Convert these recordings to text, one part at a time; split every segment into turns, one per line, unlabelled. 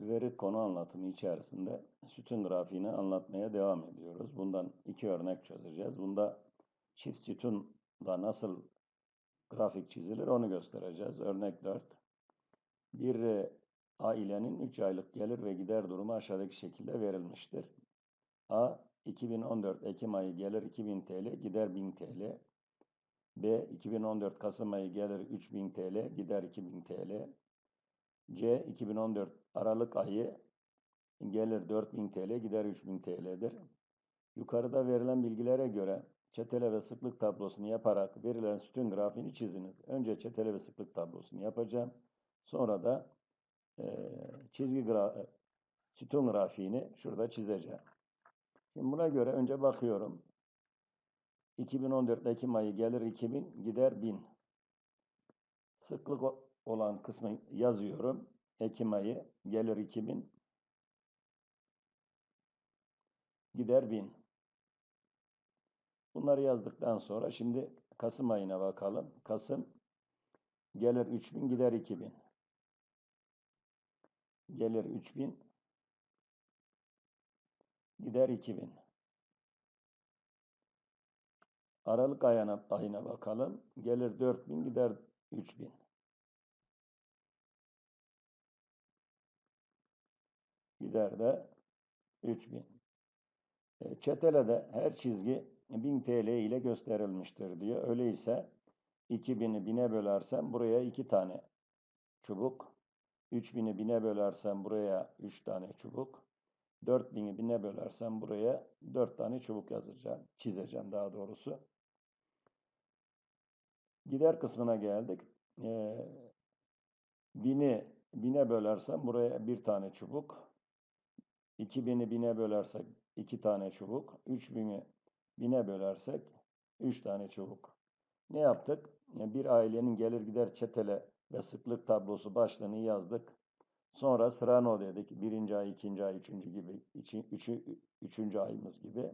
veri konu anlatımı içerisinde sütun grafiğini anlatmaya devam ediyoruz. Bundan iki örnek çözeceğiz. Bunda çift sütunla nasıl grafik çizilir onu göstereceğiz. Örnek 4. Bir ailenin 3 aylık gelir ve gider durumu aşağıdaki şekilde verilmiştir. A. 2014 Ekim ayı gelir 2000 TL, gider 1000 TL. B. 2014 Kasım ayı gelir 3000 TL, gider 2000 TL. C 2014 Aralık ayı gelir 4000 TL, gider 3000 TL'dir. Yukarıda verilen bilgilere göre çetele ve sıklık tablosunu yaparak verilen sütun grafiğini çiziniz. Önce çetele ve sıklık tablosunu yapacağım. Sonra da e, çizgi gra sütun grafiğini şurada çizeceğim. Şimdi buna göre önce bakıyorum. 2014 Ekim ayı gelir 2000, gider 1000. Sıklık olan kısmı yazıyorum. Ekim ayı gelir 2000. Gider 1000. Bunları yazdıktan sonra şimdi Kasım ayına bakalım. Kasım gelir 3000 gider 2000. Gelir 3000 gider 2000. Aralık ayına, ayına bakalım. Gelir 4000 gider 3000. Gider de 3000. E, çetelede her çizgi 1000 TL ile gösterilmiştir diyor. Öyleyse 2000'i 1000'e bölersem buraya 2 tane çubuk. 3000'i 1000'e bölersem buraya 3 tane çubuk. 4000'i 1000'e bölersem buraya 4 tane çubuk yazacağım. Çizeceğim daha doğrusu. Gider kısmına geldik. Ee, 1000'i 1000'e bölersem buraya bir tane çubuk. 2000'i 1000'e bölersek 2 tane çubuk. 3000'i 1000'e bölersek 3 tane çubuk. Ne yaptık? Bir ailenin gelir gider çetele ve sıklık tablosu başlığını yazdık. Sonra sırano dedik. Birinci ay, ikinci ay, üçüncü gibi, üçü, üçüncü ayımız gibi.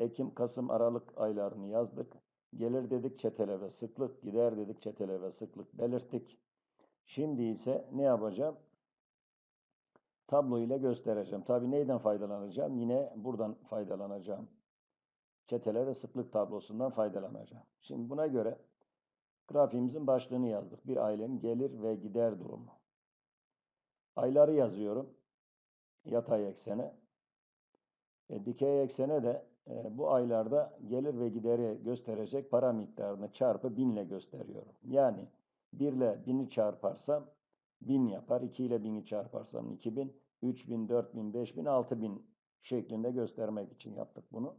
Ekim, Kasım, Aralık aylarını yazdık. Gelir dedik çetele ve sıklık, gider dedik çetele ve sıklık belirttik. Şimdi ise ne yapacağım? Tablo ile göstereceğim. Tabi neyden faydalanacağım? Yine buradan faydalanacağım. Çetele ve sıklık tablosundan faydalanacağım. Şimdi buna göre grafiğimizin başlığını yazdık. Bir ailenin gelir ve gider durumu. Ayları yazıyorum. Yatay eksene. E, dikey eksene de e, bu aylarda gelir ve gideri gösterecek para miktarını çarpı 1000 ile gösteriyorum. Yani 1 ile 1000'i çarparsam 1000 yapar. 2 ile 1000'i çarparsam 2000, 3000, 4000, 5000, 6000 şeklinde göstermek için yaptık bunu.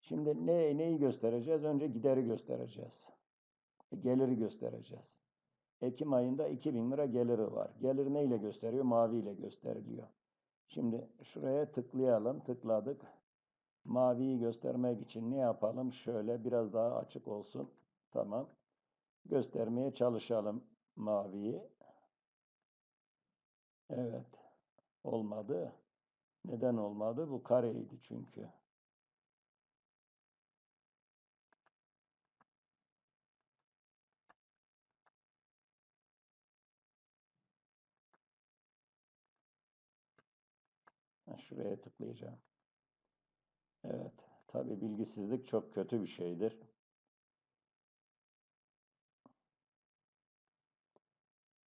Şimdi ne, neyi göstereceğiz? Önce gideri göstereceğiz. E, geliri göstereceğiz. Ekim ayında 2000 lira geliri var. Gelir ne ile gösteriyor? Mavi ile gösteriliyor. Şimdi şuraya tıklayalım. Tıkladık. Maviyi göstermek için ne yapalım? Şöyle biraz daha açık olsun. Tamam. Göstermeye çalışalım maviyi. Evet. Olmadı. Neden olmadı? Bu kareydi çünkü. Şuraya tıklayacağım. Evet. Tabi bilgisizlik çok kötü bir şeydir.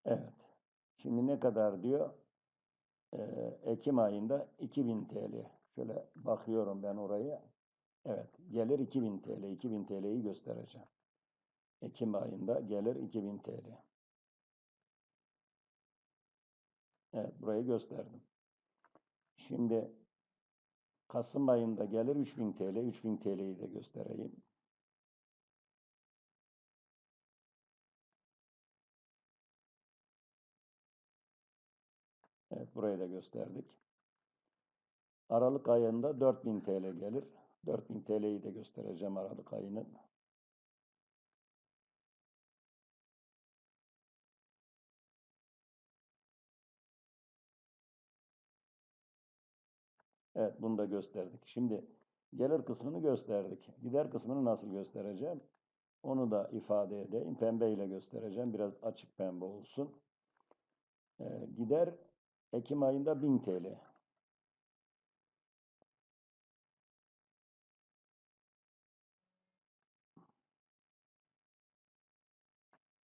Evet. Şimdi ne kadar diyor? Ee, Ekim ayında 2000 TL. Şöyle bakıyorum ben oraya. Evet. Gelir 2000 TL. 2000 TL'yi göstereceğim. Ekim ayında gelir 2000 TL. Evet. Burayı gösterdim. Şimdi Kasım ayında gelir 3000 TL. 3000 TL'yi de göstereyim. Evet, burayı da gösterdik. Aralık ayında 4000 TL gelir. 4000 TL'yi de göstereceğim Aralık ayının. Evet, bunu da gösterdik. Şimdi gelir kısmını gösterdik. Gider kısmını nasıl göstereceğim? Onu da ifade edeyim. Pembe ile göstereceğim. Biraz açık pembe olsun. Ee, gider Ekim ayında 1000 TL.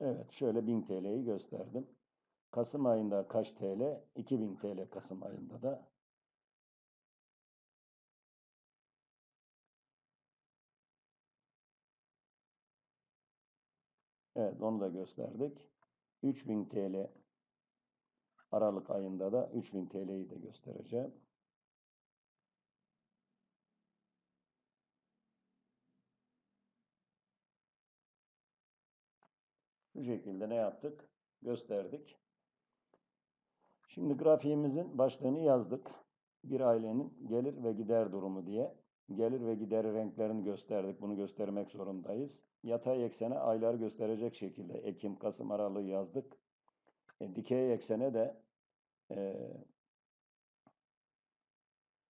Evet, şöyle 1000 TL'yi gösterdim. Kasım ayında kaç TL? 2000 TL Kasım ayında da. Evet, onu da gösterdik. 3000 TL Aralık ayında da 3000 TL'yi de göstereceğim. Bu şekilde ne yaptık? Gösterdik. Şimdi grafiğimizin başlığını yazdık. Bir ailenin gelir ve gider durumu diye. Gelir ve gider renklerini gösterdik. Bunu göstermek zorundayız. Yatay eksene aylar gösterecek şekilde Ekim, Kasım aralığı yazdık. E, dikey eksene de e,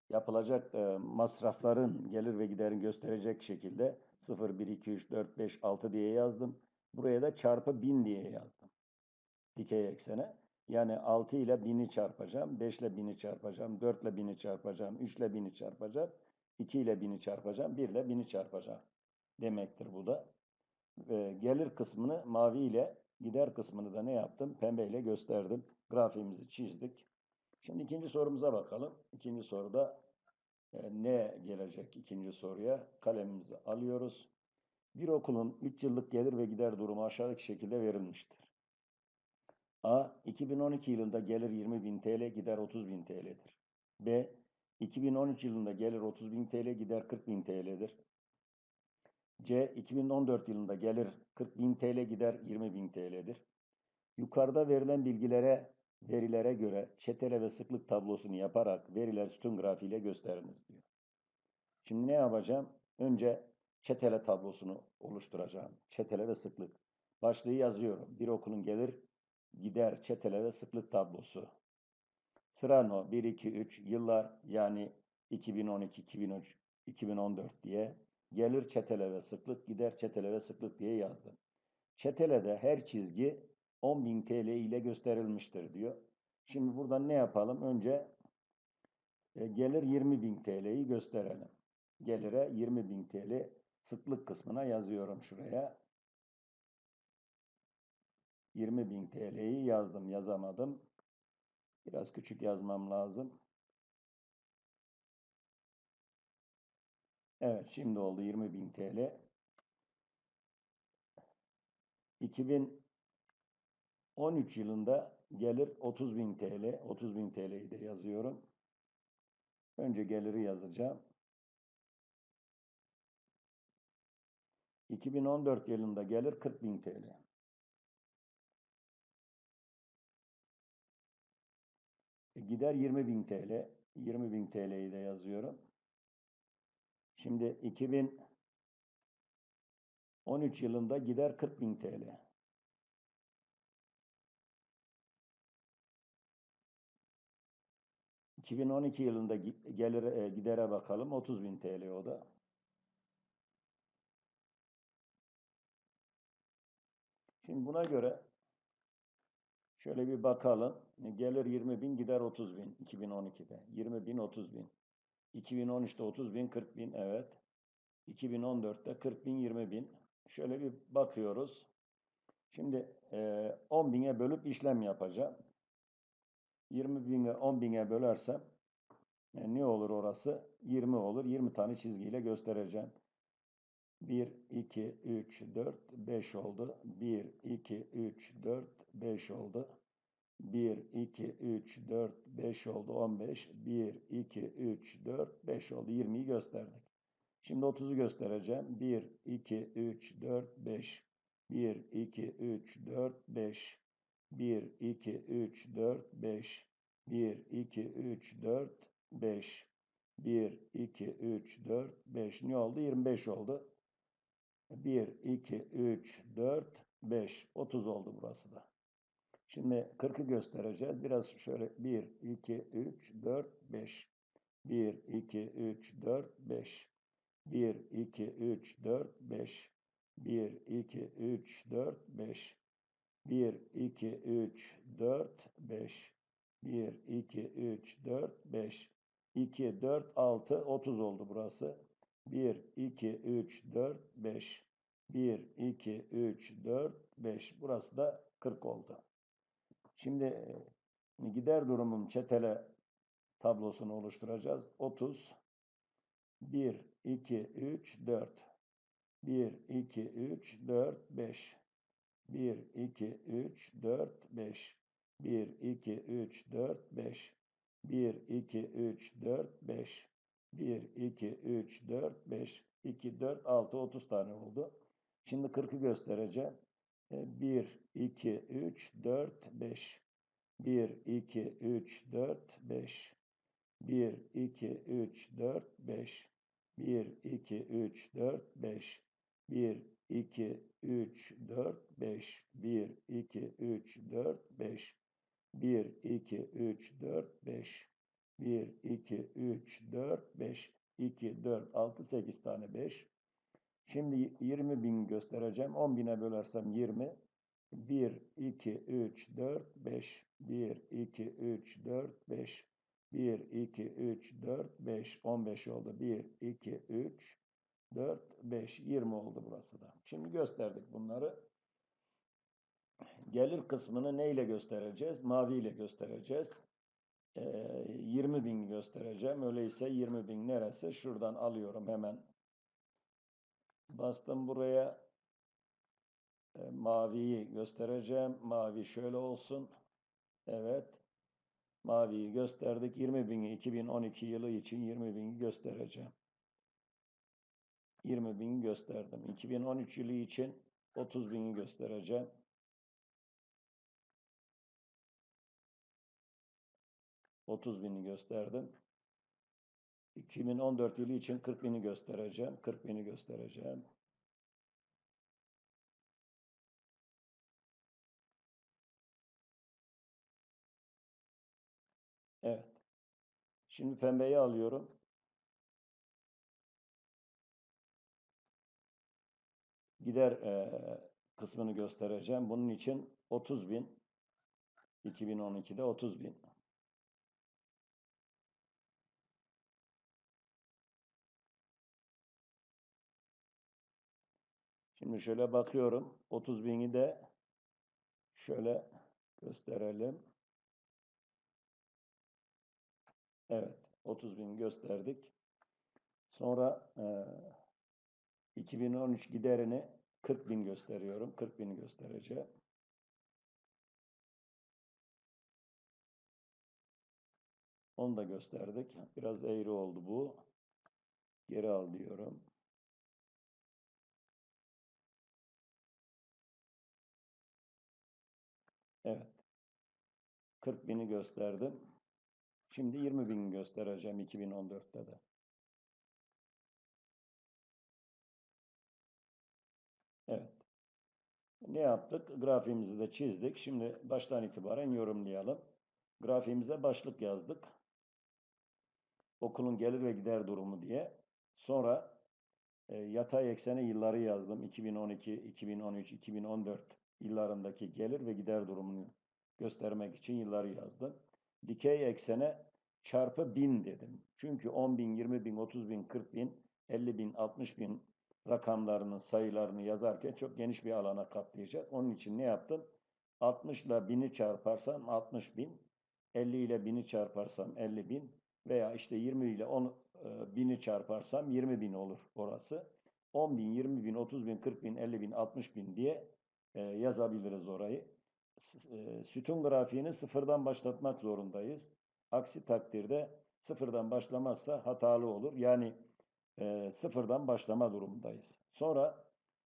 yapılacak e, masrafların gelir ve giderin gösterecek şekilde 0, 1, 2, 3, 4, 5, 6 diye yazdım. Buraya da çarpı 1000 diye yazdım. Dikey eksene. Yani 6 ile 1000'i çarpacağım, 5 ile 1000'i çarpacağım, 4 ile 1000'i çarpacağım, 3 ile 1000'i çarpacağım, 2 ile 1000'i çarpacağım, 1 ile 1000'i çarpacağım demektir bu da. E, gelir kısmını mavi ile, gider kısmını da ne yaptım? Pembe ile gösterdim. Grafiğimizi çizdik. Şimdi ikinci sorumuza bakalım. İkinci soruda e, ne gelecek ikinci soruya? Kalemimizi alıyoruz. Bir okulun 3 yıllık gelir ve gider durumu aşağıdaki şekilde verilmiştir. A. 2012 yılında gelir 20.000 TL, gider 30.000 TL'dir. B. 2013 yılında gelir 30.000 TL, gider 40.000 TL'dir. C. 2014 yılında gelir 40.000 TL, gider 20.000 TL'dir. Yukarıda verilen bilgilere, verilere göre çetele ve sıklık tablosunu yaparak veriler sütun grafiğiyle gösteriniz diyor. Şimdi ne yapacağım? Önce çetele tablosunu oluşturacağım. Çetele ve sıklık. Başlığı yazıyorum. Bir okulun gelir, gider, çetele ve sıklık tablosu. Sırano 1, 2, 3 yıllar yani 2012, 2013, 2014 diye gelir çetele ve sıklık, gider çetele ve sıklık diye yazdım. Çetelede her çizgi 10.000 TL ile gösterilmiştir diyor. Şimdi buradan ne yapalım? Önce e, gelir 20.000 TL'yi gösterelim. Gelire 20.000 TL sıklık kısmına yazıyorum şuraya. 20.000 TL'yi yazdım, yazamadım. Biraz küçük yazmam lazım. Evet, şimdi oldu 20.000 TL. 2013 yılında gelir 30.000 TL. 30.000 TL'yi de yazıyorum. Önce geliri yazacağım. 2014 yılında gelir 40.000 TL. E, gider 20.000 TL. 20.000 TL'yi de yazıyorum. Şimdi 2013 yılında gider 40.000 TL. ...2012 yılında gelir e, gidere bakalım. 30.000 TL o da. Şimdi buna göre şöyle bir bakalım. Gelir 20 bin, gider 30 bin 2012'de. 20 bin, 30 bin. 2013'te 30 bin, 40 bin, evet. 2014'te 40 bin, 20 bin. Şöyle bir bakıyoruz. Şimdi e, 10 bine bölüp işlem yapacağım. 20 bine 10 bine bölersem e, ne olur orası? 20 olur. 20 tane çizgiyle göstereceğim. 1, 2, 3, 4, 5 oldu. 1, 2, 3, 4, 5 oldu. 1, 2, 3, 4, 5 oldu. 15. 1, 2, 3, 4, 5 oldu. 20'yi gösterdik. Şimdi 30'u göstereceğim. 1, 2, 3, 4, 5. 1, 2, 3, 4, 5. 1, 2, 3, 4, 5. 1, 2, 3, 4, 5. 1, 2, 3, 4, 5. Ne oldu? 25 oldu. 1, 2, 3, 4, 5. 30 oldu burası da. Şimdi 40'ı göstereceğiz. Biraz şöyle 1, 2, 3, 4, 5. 1, 2, 3, 4, 5. 1, 2, 3, 4, 5. 1, 2, 3, 4, 5. 1, 2, 3, 4, 5. 1, 2, 3, 4, 5. 2, 4, 6, 30 oldu burası. 1, 2, 3, 4, 5. 1, 2, 3, 4, 5. Burası da 40 oldu. Şimdi e, gider durumum çetele tablosunu oluşturacağız. 30, 1, 2, 3, 4. 1, 2, 3, 4, 5. 1, 2, 3, 4, 5. 1, 2, 3, 4, 5. 1, 2, 3, 4, 5. 1, 2, 3, 4, 5. 2, 4, 6, 30 tane oldu. Şimdi 40'ı göstereceğim. 1, 2, 3, 4, 5. 1, 2, 3, 4, 5. 1, 2, 3, 4, 5. 1, 2, 3, 4, 5. 1, 2, 3, 4, 5. 1, 2, 3, 4, 5. 1, 2, 3, 4, 5. 1, 2, 3, 4, 5. 2, 4, 6, 8 tane 5. Şimdi 20 bin göstereceğim. 10 bine bölersem 20. 1, 2, 3, 4, 5. 1, 2, 3, 4, 5. 1, 2, 3, 4, 5. 15 oldu. 1, 2, 3, 4, 5. 20 oldu burası da. Şimdi gösterdik bunları. Gelir kısmını neyle göstereceğiz? Mavi ile göstereceğiz. Ee, 20 bin göstereceğim. Öyleyse 20 bin neresi? Şuradan alıyorum hemen. Bastım buraya. Ee, maviyi göstereceğim. Mavi şöyle olsun. Evet. Maviyi gösterdik. 20 bini 2012 yılı için 20 bini göstereceğim. 20 bin gösterdim. 2013 yılı için 30 bini göstereceğim. 30 bini gösterdim. 2014 yılı için 40 bini göstereceğim. 40 bini göstereceğim. Evet. Şimdi pembeyi alıyorum. Gider e, kısmını göstereceğim. Bunun için 30 bin. 2012'de 30 bin. Şimdi şöyle bakıyorum. 30 bini de şöyle gösterelim. Evet. 30 bin gösterdik. Sonra e, 2013 giderini 40 bin gösteriyorum. 40 bini göstereceğim. Onu da gösterdik. Biraz eğri oldu bu. Geri al diyorum. Evet. 40 bini gösterdim. Şimdi 20 bin göstereceğim 2014'te de. Evet. Ne yaptık? Grafiğimizi de çizdik. Şimdi baştan itibaren yorumlayalım. Grafiğimize başlık yazdık. Okulun gelir ve gider durumu diye. Sonra e, yatay eksene yılları yazdım. 2012, 2013, 2014 yıllarındaki gelir ve gider durumunu göstermek için yılları yazdım. Dikey eksene çarpı 1000 dedim. Çünkü 10 bin, 20 bin, 30 bin, 40 bin, 50 bin, 60 bin rakamlarının sayılarını yazarken çok geniş bir alana kaplayacak. Onun için ne yaptım? 60 ile 1000'i çarparsam 60 bin, 50 ile 1000'i çarparsam 50 bin veya işte 20 ile 10 1000'i çarparsam 20 bin olur orası. 10 bin, 20 bin, 30 bin, 40 bin, 50 bin, 60 bin diye e, yazabiliriz orayı. E, sütun grafiğini sıfırdan başlatmak zorundayız. Aksi takdirde sıfırdan başlamazsa hatalı olur. Yani e, sıfırdan başlama durumundayız. Sonra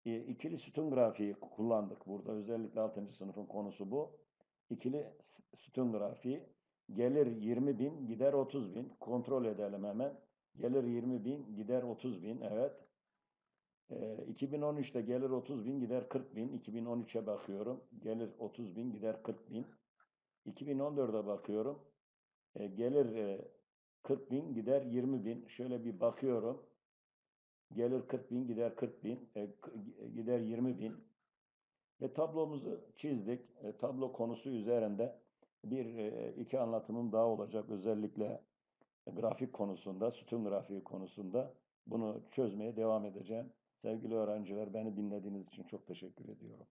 e, ikili sütun grafiği kullandık burada. Özellikle 6. sınıfın konusu bu. İkili sütun grafiği. Gelir 20 bin, gider 30 bin. Kontrol edelim hemen. Gelir 20 bin, gider 30 bin. Evet. E, 2013'te gelir 30 bin, gider 40 bin. 2013'e bakıyorum. Gelir 30 bin, gider 40 bin. 2014'e bakıyorum. E, gelir e, 40 bin, gider 20 bin. Şöyle bir bakıyorum. Gelir 40 bin, gider 40 bin. E, gider 20 bin. Ve tablomuzu çizdik. E, tablo konusu üzerinde bir e, iki anlatımım daha olacak. Özellikle grafik konusunda, sütun grafiği konusunda bunu çözmeye devam edeceğim. Sevgili öğrenciler, beni dinlediğiniz için çok teşekkür ediyorum.